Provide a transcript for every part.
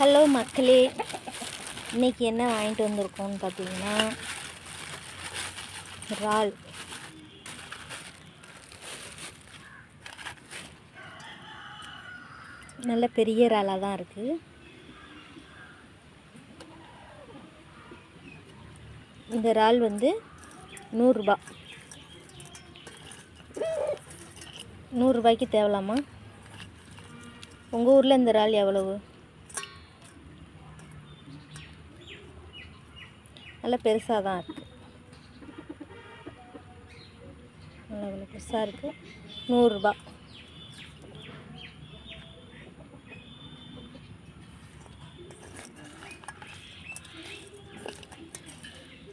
Hello மக்களே இன்னைக்கு என்ன வாங்கிட்டு வந்திருக்கோம்னு பார்த்தீங்கன்னா இறால். நல்ல பெரிய இறாலாக தான் இருக்குது இந்த இறால் வந்து நூறுரூபா. நூறுரூபாய்க்கு தேவலாமா? உங்கள் ஊரில் இந்த இறால் எவ்வளவு? நல்லா பெருசாக தான் இருக்குது நல்லா இவ்வளோ பெருசாக இருக்குது நூறுரூபா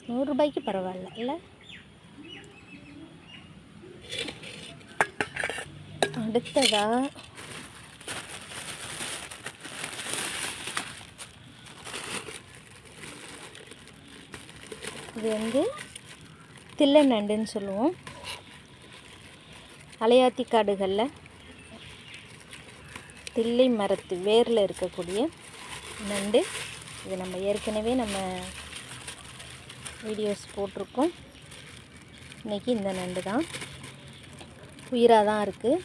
நூறுரூபாய்க்கு பரவாயில்ல இல்லை? அடுத்ததாக இது வந்து தில்லை நண்டுன்னு சொல்லுவோம். அலையாத்தி காடுகளில் தில்லை மரத்து வேரில் இருக்கக்கூடிய நண்டு. இது நம்ம ஏற்கனவே நம்ம வீடியோஸ் போட்டிருக்கோம். இன்றைக்கி இந்த நண்டு தான் உயிராக தான் இருக்குது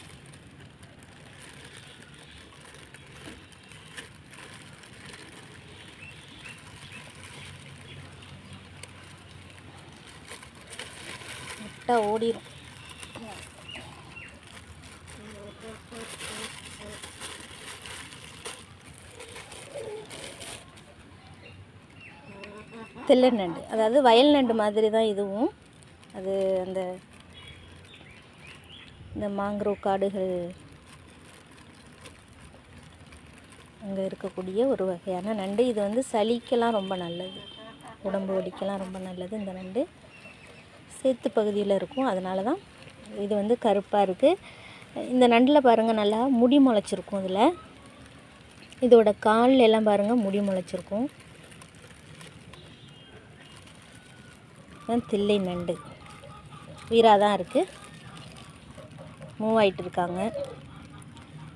கரெக்டாக ஓடிடும் தில்லை நண்டு. அதாவது வயல் நண்டு மாதிரி தான் இதுவும். அது அந்த இந்த மாங்க்ரோவ் காடுகள் அங்கே இருக்கக்கூடிய ஒரு வகையான நண்டு. இது வந்து சளிக்கெல்லாம் ரொம்ப நல்லது. உடம்பு வலிக்கெல்லாம் ரொம்ப நல்லது இந்த நண்டு. சேத்து பகுதியில் இருக்கும். அதனால தான் இது வந்து கருப்பாக இருக்குது இந்த நண்டில் பாருங்கள் நல்லா முடி முளைச்சிருக்கும் இதில். இதோட கால் எல்லாம் பாருங்கள் முடி முளைச்சிருக்கும். தில்லை நண்டு. உயிராக தான் இருக்குது மூவ் ஆகிட்டு இருக்காங்க.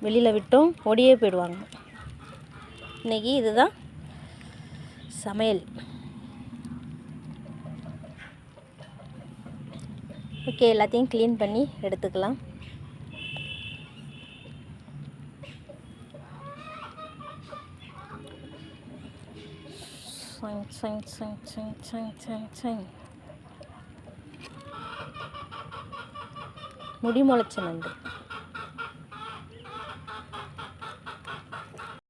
வெளியில் விட்டோம் ஓடியே போயிடுவாங்க. இன்றைக்கி இதுதான் சமையல். ஓகே எல்லாத்தையும் க்ளீன் பண்ணி எடுத்துக்கலாம். சங் சங் சங் சங் சங் சங் சங் முடி முளைச்ச நண்டு.